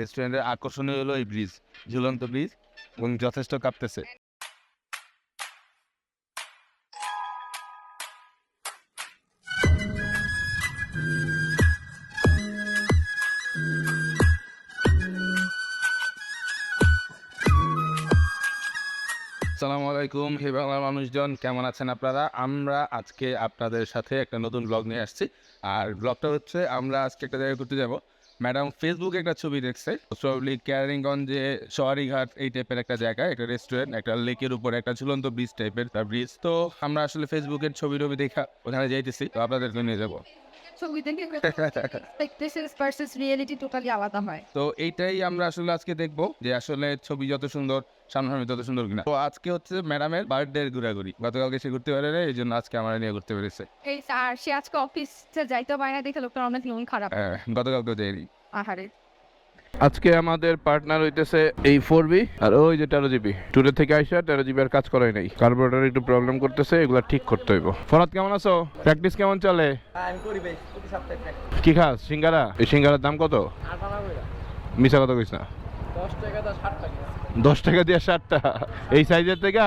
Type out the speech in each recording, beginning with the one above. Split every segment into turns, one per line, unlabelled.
রেস্টুরেন্টের আকর্ষণীয় হলো এই ব্রিজ, ঝুলন্ত ব্রিজ এবং যথেষ্ট কাঁপতেছে। আসসালামু আলাইকুম, হে বাংলার মানুষজন, কেমন আছেন আপনারা? আমরা আজকে আপনাদের সাথে একটা নতুন ব্লগ নিয়ে আসছি। আর ব্লগটা হচ্ছে, আমরা আজকে একটা জায়গায় ঘুরতে যাব। ম্যাডাম ফেসবুকে একটা ছবি দেখছে। প্রবলি ক্যারিংগঞ্জে সওয়ারিঘাট এই টাইপের একটা জায়গা, একটা রেস্টুরেন্ট একটা লেকের উপর একটা ঝুলন্ত ব্রিজ টাইপের তার ব্রিজ তো আমরা আসলে ফেসবুকের ছবি টবি দেখা, ওখানে যাইতেছি, তো আপনাদেরকে নিয়ে যাব।
ছবি দেখে expectations versus reality টোটালি আলাদা হয়।
তো এইটাই আমরা আসলে আজকে দেখব যে আসলে ছবি যত সুন্দর সামনাসামনি তত সুন্দর কিনা। তো আজকে হচ্ছে ম্যাডামের বার্থডে ঘোরাঘুরি। গতকালকে সে ঘুরতে পারে না এই জন্য আজকে আমরা নিয়ে ঘুরতে পেরেছে।
এই আর সে আজকে অফিসে যাইতে পারে না দেখে লোকটা অনেক মন খারাপ।
হ্যাঁ, গতকালকে যাইনি
আহারে।
আজকে আমাদের পার্টনার হইতেছে এই ফোর বি আর ওই যে তেরো জিবি টুরে থেকে আইসা তেরো জিবি আর কাজ করাই নাই। কার্বোরেটর একটু প্রবলেম করতেছে এগুলো ঠিক করতে হইব। ফরাত কেমন আছো? প্র্যাকটিস কেমন চলে?
practice।
কি খাস সিঙ্গারা? এই সিঙ্গারার দাম কত? মিশা কথা কইস না।
দশ টাকা
দিয়ে ষাটটা এই সাইজের থেকে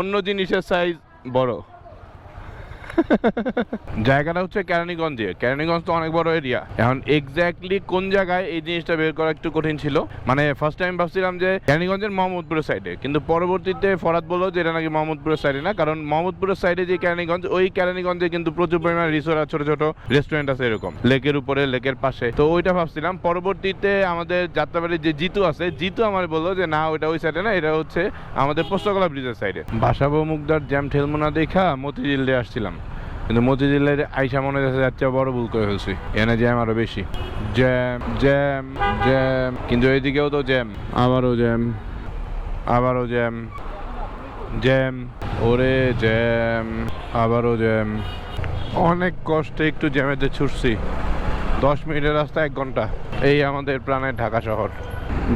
অন্য জিনিসের সাইজ বড়। জায়গাটা হচ্ছে কেরানীগঞ্জে। কেরানীগঞ্জ তো অনেক বড় এরিয়া এখন এক্স্যাক্টলি কোন জায়গায় এই জিনিসটা বের করা একটু কঠিন ছিল? মানে ফার্স্ট টাইম ভাবছিলাম যে কেরানীগঞ্জের মোহাম্মদপুরের সাইডে কিন্তু পরবর্তীতে ফরাদ বলল যে এটা নাকি মোহাম্মদপুরের সাইডে না, কারণ মোহাম্মদপুরের সাইডে যে কেরানীগঞ্জ, ওই কেরানীগঞ্জে কিন্তু প্রচুর পরিমাণে রিসোর্ট ছোট ছোট রেস্টুরেন্ট আছে এরকম। লেকের উপরে, লেকের পাশে। তো ওইটা ভাবছিলাম। পরবর্তীতে আমাদের যাত্রাবাড়ির যে জিতু আছে, জিতু আমার বলল যে না, ওইটা ওই সাইডে না, এটা হচ্ছে আমাদের পোস্তকলা ব্রিজের সাইডে ভাসাবো মুগদার জ্যাম ঠেলমোনা দেখা, মতিঝিল দিয়ে আসছিলাম। কিন্তু মতিঝিলের আইসা মনে যাচ্ছে যাচ্ছে বড় ভুল করে ফেলছি। এনে জ্যাম আরও বেশি। Jam jam jam. কিন্তু এইদিকেও তো জ্যাম। আবারও জ্যাম। আবারও জ্যাম। জ্যাম। ওরে জ্যাম। আবারও জ্যাম। অনেক কষ্টে একটু জ্যামেতে ছুটছি। দশ মিনিটের রাস্তা এক ঘণ্টা। এই আমাদের প্রাণের ঢাকা শহর।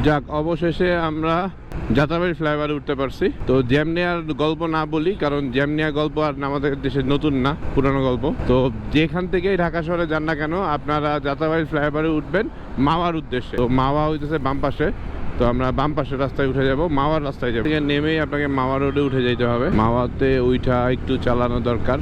যাক, অবশেষে আমরা যাত্রাবাড়ি ফ্লাইওভারে উঠতে পারছি। তো জ্যাম নেওয়ার গল্প না বলি, কারণ জ্যাম নেওয়ার গল্প আর আমাদের দেশে নতুন না, পুরানো গল্প। তো যেখান থেকেই ঢাকা শহরে যান না কেন, আপনারা যাত্রাবাড়ি ফ্লাইওভারে উঠবেন মাওয়ার উদ্দেশ্যে। তো মাওয়া হইতেছে বাম পাশে। তো আমরা বাম পাশের রাস্তায় উঠে যাব, মাওয়ার রাস্তায় যাব। নেমেই আপনাকে মাওয়া রোডে উঠে যেতে হবে। মাওয়াতে উইঠা একটু চালানো দরকার।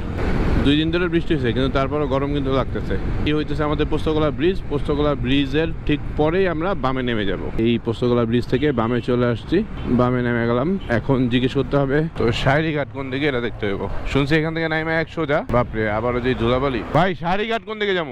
দুই দিন ধরে বৃষ্টি হয়েছে, কিন্তু তারপরে গরম কিন্তু লাগতেছে। কি হইতেছে আমাদের পোস্তকলা ব্রিজ? পোস্তকলা ব্রিজের ঠিক পরেই আমরা বামে নেমে যাব। এই পোস্তকলা ব্রিজ থেকে বামে চলে আসছি। বামে নেমে গেলাম। এখন জিজ্ঞেস করতে হবে, তো শাহরি ঘাট কোন দিকে এটা দেখতে হইব? শুনছি এখান থেকে নাইমে এক সোজা। বাপরে, আবারও যে ধুলাবালি। ভাই শাহরি ঘাট কোন দিকে যাব?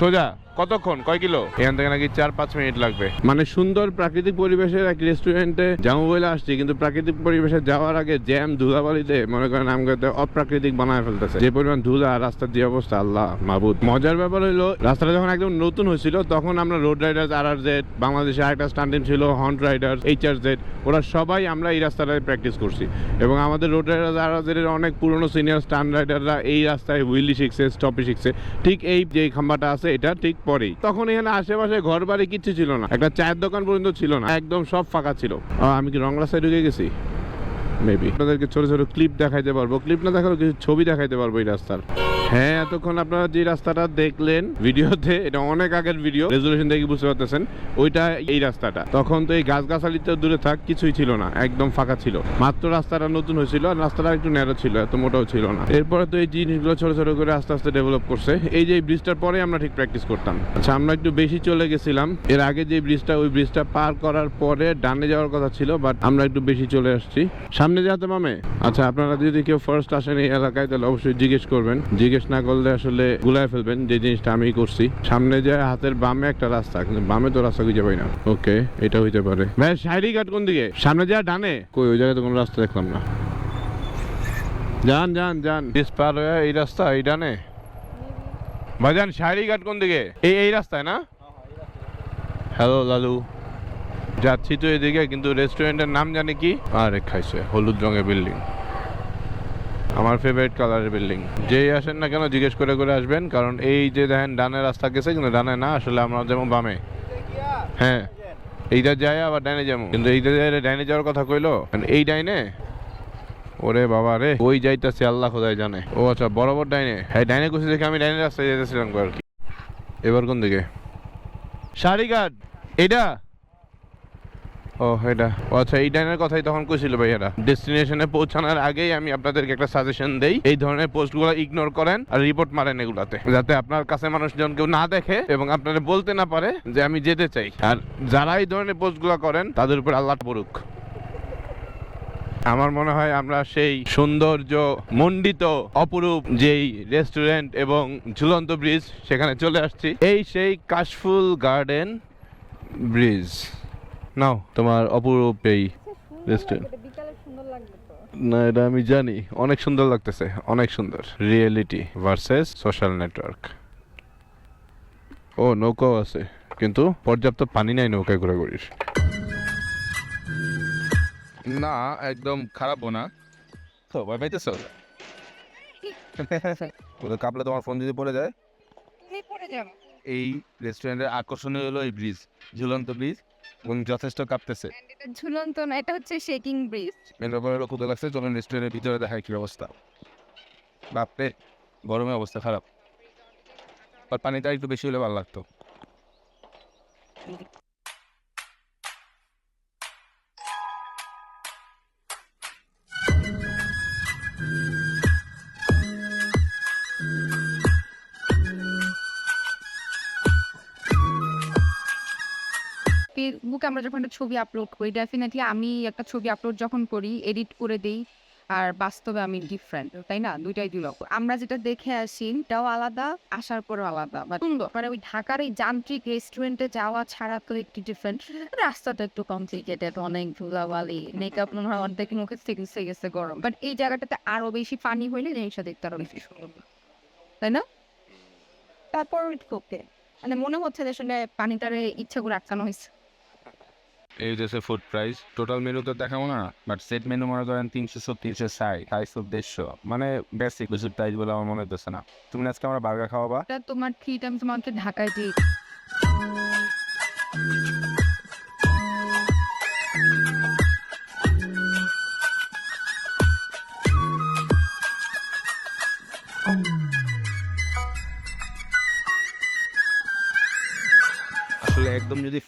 সোজা। কতক্ষণ? কয় কিলো? এখান থেকে নাকি চার পাঁচ মিনিট লাগবে। মানে সুন্দর প্রাকৃতিক পরিবেশের এক রেস্টুরেন্টে যাব বলে আসছি, কিন্তু প্রাকৃতিক পরিবেশে যাওয়ার আগে জ্যাম ধুলাবালিতে মনে করেন আমাকে অপ্রাকৃতিক বানায় ফেলতেছে। যে পরিমাণ ধুলা, রাস্তার যে অবস্থা, আল্লাহ মাহবুদ মজার ব্যাপার হলো রাস্তাটা যখন একদম নতুন হয়েছিল, তখন আমরা road riders R R Z বাংলাদেশে আরেকটা স্টান্ড টিম ছিল haunt riders H R Z ওরা সবাই আমরা এই রাস্তাটায় প্র্যাকটিস করছি। এবং আমাদের রোড রাইডার্স আর আর জেডের অনেক পুরনো সিনিয়র স্টান্ড রাইডাররা এই রাস্তায় হুইলি শিখছে স্টপি শিখছে। ঠিক এই যে খাম্বাটা আছে, এটা ঠিক পরেই। তখন এখানে আশেপাশে ঘর বাড়ি কিচ্ছু ছিল না। একটা চায়ের দোকান পর্যন্ত ছিল না। একদম সব ফাঁকা ছিল। আমি কি রংলা সাইড ঢুকে গেছি? মেবি আপনাদেরকে ছোট ছোট ক্লিপ দেখাইতে পারব। ক্লিপ না দেখালেও কিছু ছবি দেখাইতে পারব এই রাস্তার। হ্যাঁ এতক্ষণ আপনারা যে রাস্তাটা দেখলেন ভিডিওতে, এটা অনেক আগের ভিডিও রেজুলেশন দেখে বুঝতে পারতেছেন, ওইটা এই রাস্তাটা। তখন তো এই গাছগাছালিতে দূরে থাক, কিছুই ছিল না, একদম ফাঁকা ছিল। মাত্র রাস্তাটা নতুন হয়েছিল, আর রাস্তাটা একটু ন্যারো ছিল, এত মোটাও ছিল না। এরপরে তো এই জিনিসগুলো ছোট ছোট করে আস্তে আস্তে ডেভেলপ করছে। এই যে ব্রিজটার পরে আমরা ঠিক প্র্যাকটিস করতাম। আচ্ছা আমরা একটু বেশি চলে গেছিলাম। এর আগে যে ব্রিজটা ওই ব্রিজটা পার করার পরে ডানে যাওয়ার কথা ছিল বাট আমরা একটু বেশি চলে আসছি। সামনে যাতে মামে? আচ্ছা আপনারা যদি কেউ ফার্স্ট আসেন এই এলাকায়, তাহলে অবশ্যই জিজ্ঞেস করবেন। জিজ্ঞেস না করলে আসলে গুলায় ফেলবেন যে জিনিসটা আমি করছি। সামনে যায় হাতের বামে একটা রাস্তা, কিন্তু বামে তো রাস্তা খুঁজে পাই না। ওকে, এটা হইতে পারে। ভাই শাহরি ঘাট কোন দিকে? সামনে যায় ডানে? কই, ওই জায়গায় তো কোনো রাস্তা দেখলাম না। যান যান যান। ব্রিজ পার হয়ে এই রাস্তা, এই ডানে? ভাইজান শাহরি ঘাট কোন দিকে? এই এই রাস্তায় না? হ্যালো, লালু। যাচ্ছি তো এদিকে, কিন্তু রেস্টুরেন্টের নাম জানি কি? আরে, খাইছে, হলুদ রঙের বিল্ডিং আমার ফেভারিট কালারের বিল্ডিং যেই আসেন না কেন জিজ্ঞেস করে করে আসবেন, কারণ এই যে দেখেন ডানে রাস্তা গেছে, কিন্তু ডানে না, আসলে আমরা যেমন বামে। হ্যাঁ এইটা যায় আবার ডাইনে যাব। কিন্তু এইটা যায় ডাইনে যাওয়ার কথা কইলো? মানে এই ডাইনে? ওরে বাবা রে, ওই যাইতাছে আল্লাহ খোদাই জানে। ও আচ্ছা বরাবর ডাইনে। হ্যাঁ ডাইনে কুছি দেখে আমি ডাইনে রাস্তায় যেতেছিলাম আর কি। এবার কোন দিকে? সারিঘাট এটা ও এটা আচ্ছা এই ডাইনের কথাই তখন কইছিল ভাইয়ারা। ডেস্টিনেশনে পৌঁছানোর আগেই আমি আপনাদেরকে একটা সাজেশন দেই। এই ধরনের পোস্টগুলো ইগনোর করেন আর রিপোর্ট মারেন এগুলাতে। যাতে আপনার কাছে মানুষজন কেউ না দেখে এবং আপনারা বলতে না পারে যে আমি যেতে চাই। আর যারা এই ধরনের পোস্টগুলো করেন, তাদের উপর আল্লাহ পড়ুক। আমার মনে হয় আমরা সেই সৌন্দর্য মণ্ডিত, অপরূপ যেই রেস্টুরেন্ট এবং ঝুলন্ত ব্রিজ সেখানে চলে আসছি। এই সেই কাশফুল গার্ডেন ব্রিজ নাও। তোমার অপরূপ এই রেস্টুরেন্ট না এটা আমি জানি। অনেক সুন্দর লাগতেছে অনেক সুন্দর। রিয়েলিটি ভার্সেস সোশ্যাল নেটওয়ার্ক ও নৌকাও আছে কিন্তু পর্যাপ্ত পানি নাই নৌকায় ঘোরাঘুরির।
না একদম খারাপও না। তো ভয় পাইতেছো? কাপলে তোমার ফোন যদি পড়ে যায়।
তুমি পড়ে যাব।
এই রেস্টুরেন্টের আকর্ষণীয় হলো এই ব্রিজ ঝুলন্ত ব্রিজ এবং যথেষ্ট কাঁপতেছে।
ঝুলন্ত না এটা হচ্ছে শেকিং ব্রিজ
মেন ব্যাপার ক্ষুদে লাগছে চলুন রেস্টুরেন্টের ভিতরে দেখায় কি অবস্থা। বাপরে গরমে অবস্থা খারাপ। আর পানিটা একটু বেশি হলে ভালো লাগতো।
ফেসবুকে আমরা যখন একটা ছবি আপলোড করি ডেফিনেটলি আমি একটা ছবি আপলোড যখন করি এডিট করে দেই আর বাস্তবে আমি ডিফারেন্ট তাই না? দুইটাই দুই রকম। আমরা যেটা দেখে আসি এটাও আলাদা আসার পরও আলাদা। বা সুন্দর। মানে ওই ঢাকার এই যান্ত্রিক রেস্টুরেন্টে যাওয়া ছাড়া তো একটু ডিফারেন্ট রাস্তাটা একটু কমপ্লিকেটেড অনেক ধুলাবালি মেকআপ মনে হয় অর্ধেক মুখে থেকে গেছে গরম। বাট এই জায়গাটাতে আরও বেশি পানি হইলে জিনিসটা দেখতে আরও বেশি সুন্দর। তাই না? তারপর ওকে মানে মনে হচ্ছে যে আসলে পানিটারে ইচ্ছা করে আটকানো হয়েছে।
এই হচ্ছে ফুড প্রাইস টোটাল মেনু তো দেখাবো না বাট সেট মেনু মনে করেন তিনশো সব তিনশো ষাট চারশো দেড়শো। মানে বেসিক বেশি প্রাইস বলে আমার মনে হচ্ছে না। তুমি আজকে আমরা বার্গার খাওয়াবা?
তোমার থ্রি টাইম তোমাকে ঢাকায় দিই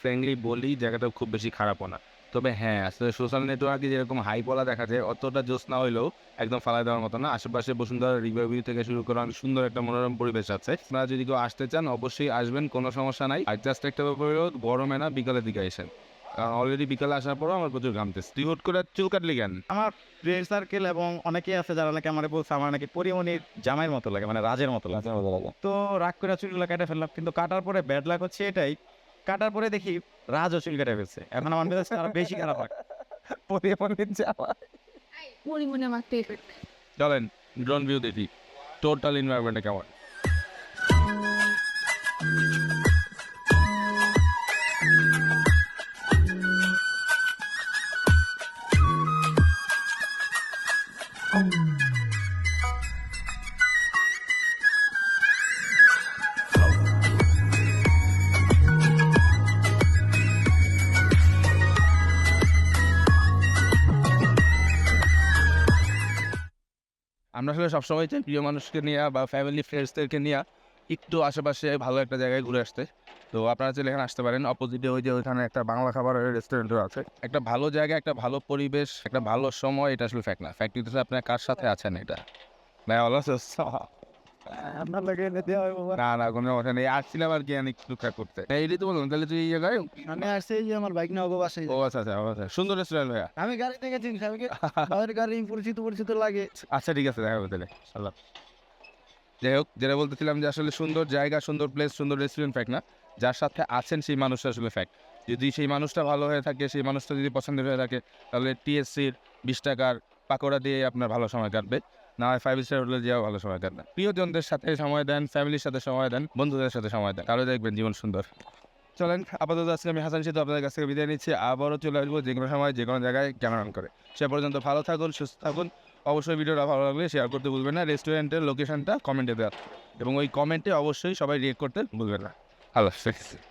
ফ্র্যাঙ্কলি বলি জায়গাটা খুব বেশি খারাপও না। তবে হ্যাঁ আসলে সোশ্যাল নেটওয়ার্কে যেরকম হাই বলা দেখা যায় অতটা জোস না হইলেও একদম ফালাই দেওয়ার মতো না। আশেপাশে বসুন্ধরা রিভার ভিউ থেকে শুরু করে অনেক সুন্দর একটা মনোরম পরিবেশ আছে। আপনারা যদি কেউ আসতে চান অবশ্যই আসবেন কোনো সমস্যা নাই। আর জাস্ট একটা ব্যাপার হলো গরমে না বিকালের দিকে আসেন। কারণ অলরেডি বিকালে আসার পরও আমার প্রচুর ঘামতেছে তুই হুট করে চুল কাটলি কেন?
আমার ফ্রেন্ড সার্কেল এবং অনেকেই আছে যারা নাকি আমার বলছে আমার নাকি পরিমণির জামাইয়ের মতো লাগে মানে রাজের মতো লাগে। তো রাগ করে চুলগুলো কেটে ফেললাম কিন্তু কাটার পরে ব্যাড লাগ হচ্ছে এটাই কাটার পরে দেখি রাজও চুল কেটে ফেলছে। এখন আমার মেজাজ আরও বেশি খারাপ
হয়
পরে পরে যাওয়া
চলেন ড্রোন ভিউ দেখি। টোটাল এনভায়রনমেন্টে কেমন? আমরা আসলে সবসময় চাই প্রিয় মানুষকে নিয়ে বা ফ্যামিলি ফ্রেন্ডসদেরকে নিয়ে একটু আশেপাশে ভালো একটা জায়গায় ঘুরে আসতে। তো আপনারা চাইলে এখানে আসতে পারেন। অপোজিটে ওই যে ওইখানে একটা বাংলা খাবারের রেস্টুরেন্টও আছে। একটা ভালো জায়গা, একটা ভালো পরিবেশ, একটা ভালো সময়, এটা আসলে ফ্যাক্ট না। ফ্যাক্ট হচ্ছে আপনার কার সাথে আছেন এটা? ভাই ভালো আছো?
আপনার লাগে দেওয়া হবে
না না কোনো কথা নেই। আসছিলাম আর কি অনেক টুকটাক করতে। এইটাই তো বললাম তাহলে তুই এই জায়গায়
আমি আসছি যে আমার বাইক নিয়ে বাসায়
ও আচ্ছা আচ্ছা আচ্ছা। সুন্দর রেস্টুরেন্ট ভাইয়া।
আমি গাড়ি থেকে চিনছি আমি গাড়ি পরিচিত পরিচিত লাগে।
আচ্ছা ঠিক আছে দেখা হবে তাহলে। আল্লাহ। যাই হোক যেটা বলতেছিলাম যে আসলে সুন্দর জায়গা সুন্দর প্লেস সুন্দর রেস্টুরেন্ট ফ্যাক্ট না। যার সাথে আছেন সেই মানুষটা আসলে ফ্যাক্ট যদি সেই মানুষটা ভালো হয়ে থাকে সেই মানুষটা যদি পছন্দের হয়ে থাকে তাহলে টিএসসির বিশ টাকার পাকোড়া দিয়ে আপনার ভালো সময় কাটবে। না হয় ফাইভ স্টার হোটেলে যাওয়া ভালো সময় কাটবে প্রিয়জনদের সাথে সময় দেন ফ্যামিলির সাথে সময় দেন, বন্ধুদের সাথে সময় দেন, তাহলে দেখবেন জীবন সুন্দর। চলেন, আপাতত আজকে আমি হাসান সিদ্ধ আপনাদের কাছ থেকে বিদায় নিচ্ছি। আবারও চলে আসব যে কোনো সময়, যে কোনো জায়গায় ক্যামেরা করে। সে পর্যন্ত ভালো থাকুন, সুস্থ থাকুন। অবশ্যই ভিডিওটা ভালো লাগলে শেয়ার করতে ভুলবেন না। রেস্টুরেন্টের লোকেশনটা কমেন্টে দেওয়া। এবং ওই কমেন্টে অবশ্যই সবাই রিয়েক্ট করতে ভুলবেন না। আল্লাহ হাফেজ।